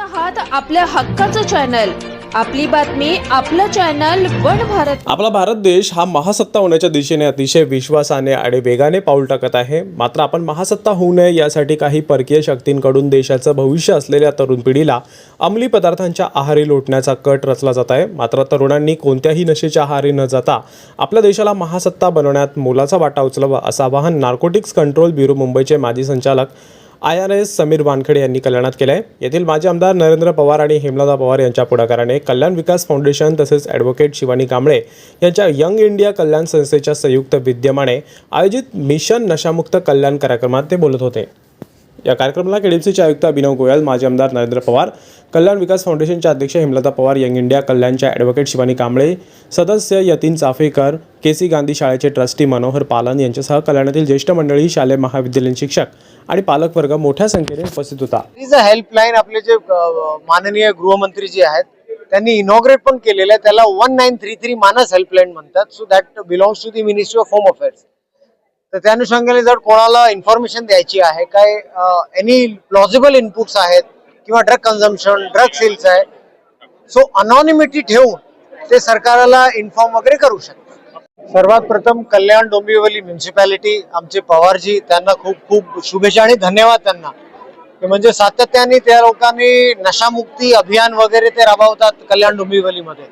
आहात आपल्या हक्काचं चॅनल. आपली बातमी आपलं चॅनल वन भारत. आपला भारत देश हा महासत्ता होण्याच्या दिशेने अतिशय विश्वासाने आणि वेगाने पाऊल टाकत आहे. मात्र आपण महासत्ता होऊ नये यासाठी काही परकीय शक्तींकडून देशाचं भविष्य असलेल्या तरुण पिढीला अंमली पदार्थांच्या आहारी लोटण्याचा कट रचला जात आहे. मात्र तरुणांनी कोणत्याही नशेच्या आहारी न जाता आपल्या देशाला महासत्ता बनवण्यात मोलाचा वाटा उचलावा असं आवाहन नार्कोटिक्स कंट्रोल ब्युरो मुंबईचे माजी संचालक I R S Sameer Wankhede यांनी कल्याणात केलं आहे येथील माजी आमदार नरेंद्र पवार आणि हेमलता पवार यांच्या पुढाकाराने कल्याण विकास फाउंडेशन तसेच ॲडव्होकेट शिवानी कांबळे यांच्या यंग इंडिया कल्याण संस्थेच्या संयुक्त विद्यमाने आयोजित मिशन नशामुक्त कल्याण कार्यक्रमात ते बोलत होते. या कार्यक्रमाला केडीएमसीचे आयुक्त अभिनव गोयल माजी आमदार नरेंद्र पवार कल्याण विकास फाउंडेशनच्या अध्यक्ष हेमलता पवार यंग इंडिया कल्याणच्या ॲडव्होकेट शिवानी कांबळे सदस्य यतीन चाफेकर के सी गांधी शाळेचे ट्रस्टी मनोहर पालन यांच्यासह कल्याणातील ज्येष्ठ मंडळी शालेय महाविद्यालयीन शिक्षक आणि पालकवर्ग मोठ्या संख्येने उपस्थित होता. इज अ हेल्पलाईन आपले जे माननीय गृहमंत्री जे आहेत त्यांनी इनॉग्रेट पण केलेलं आहे. त्याला one nine three three Manas helpline म्हणतात. So that belongs to the ministry of home affairs तर त्या अनुषंगाने जर कोणाला इन्फॉर्मेशन द्यायची आहे काय एनी प्लॉजिबल इनपुट्स आहेत किंवा ड्रग कन्झम्पशन ड्रग सेल्स आहे. सो अनॉनिमिटी ठेवून ते सरकारला इन्फॉर्म वगैरे करू शकतात. सर्वात प्रथम कल्याण डोंबिवली म्युन्सिपॅलिटी आमचे पवारजी त्यांना खूप खूप शुभेच्छा आणि धन्यवाद त्यांना. म्हणजे सातत्याने त्या लोकांनी नशामुक्ती अभियान वगैरे ते राबवतात कल्याण डोंबिवलीमध्ये.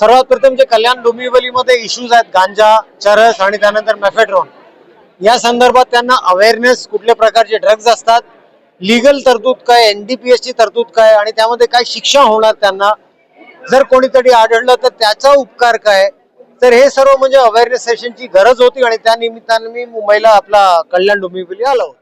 सर्वात प्रथम जे कल्याण डोंबिवलीमध्ये इश्यूज आहेत गांजा चरस आणि त्यानंतर मेफेड्रॉन या संदर्भात त्यांना अवेअरनेस कुठल्या प्रकारचे ड्रग्ज असतात लिगल तरतूद काय एनडीपीएस ची तरतूद काय आणि त्यामध्ये काय शिक्षा होणार त्यांना? जर कोणीतरी आढळलं तर त्याचा उपकार काय? तर हे सर्व म्हणजे अवेअरनेस सेशनची गरज होती आणि त्या निमित्ताने मी मुंबईला आपला कल्याण डोंबिवली आलो